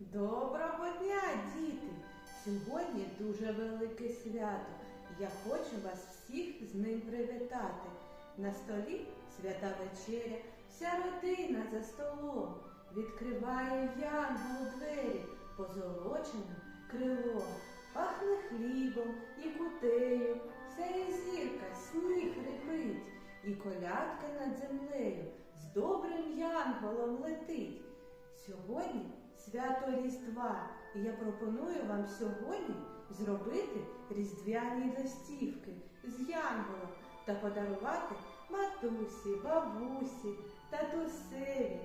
Доброго дня, діти! Сьогодні дуже велике свято. Я хочу вас всіх з ним привітати. На столі свята вечеря, вся родина за столом. Відкриває янгол двері, позолоченим крилом. Пахне хлібом і кутею, сяє зірка, сніг репить, і колядка над землею з добрим янголом летить. Сьогодні свято Різдва, і я пропоную вам сьогодні зробити різдвяні листівки з янголом та подарувати матусі, бабусі, татусеві,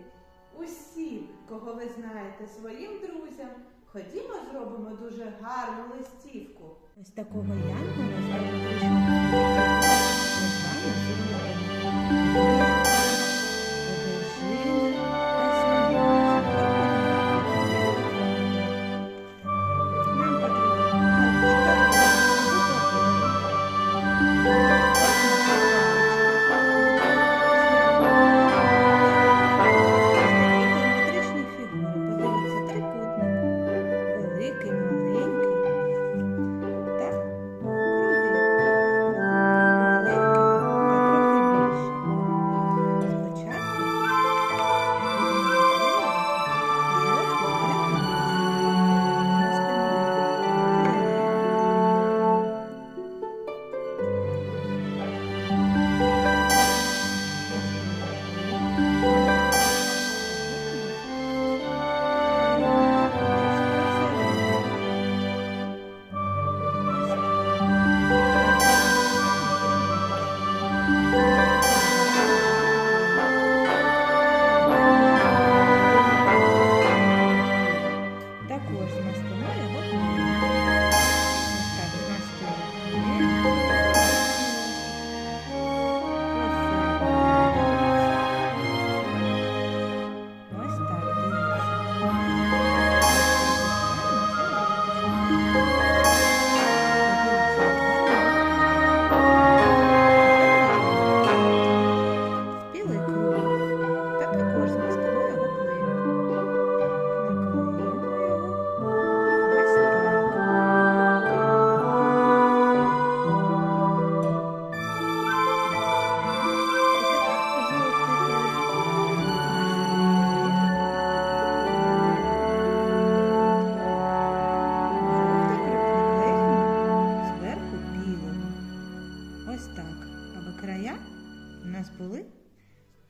усім, кого ви знаєте, своїм друзям. Ходімо, зробимо дуже гарну листівку. Ось такого янгола зробимо у нас були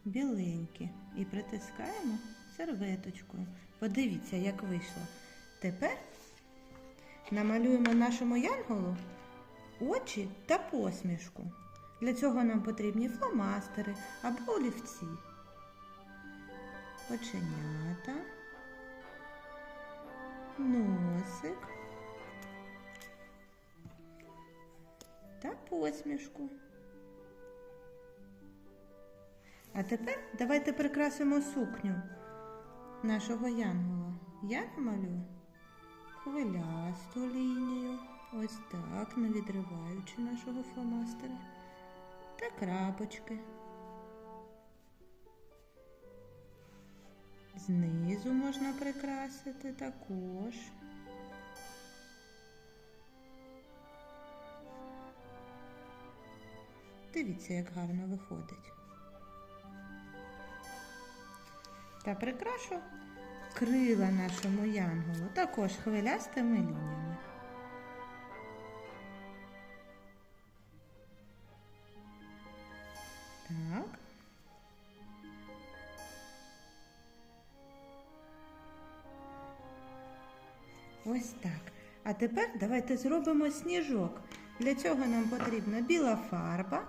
біленькі. І притискаємо серветочкою. Подивіться, як вийшло. Тепер намалюємо нашому янголу очі та посмішку. Для цього нам потрібні фломастери або олівці. Оченята, носик та посмішку. А тепер давайте прикрасимо сукню нашого янгола. Я намалюю хвилясту лінію, ось так, не відриваючи нашого фломастера, та крапочки. Знизу можна прикрасити також. Дивіться, як гарно виходить. Та прикрашу крила нашому янголу також хвилястими лініями. Так. Ось так. А тепер давайте зробимо сніжок. Для цього нам потрібна біла фарба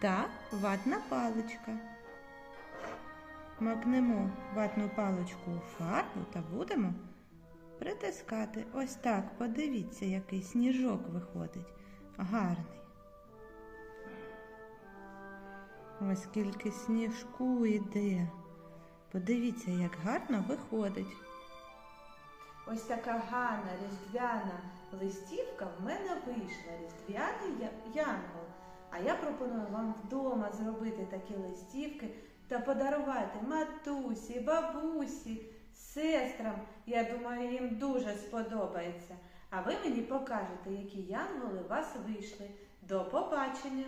та ватна паличка. Макнемо ватну паличку у фарбу та будемо притискати. Ось так. Подивіться, який сніжок виходить. Гарний. Ось скільки сніжку йде. Подивіться, як гарно виходить. Ось така гарна різдвяна листівка в мене вийшла. Різдвяний янгол. А я пропоную вам вдома зробити такі листівки та подарувати матусі, бабусі, сестрам. Я думаю, їм дуже сподобається. А ви мені покажете, які янголи у вас вийшли. До побачення!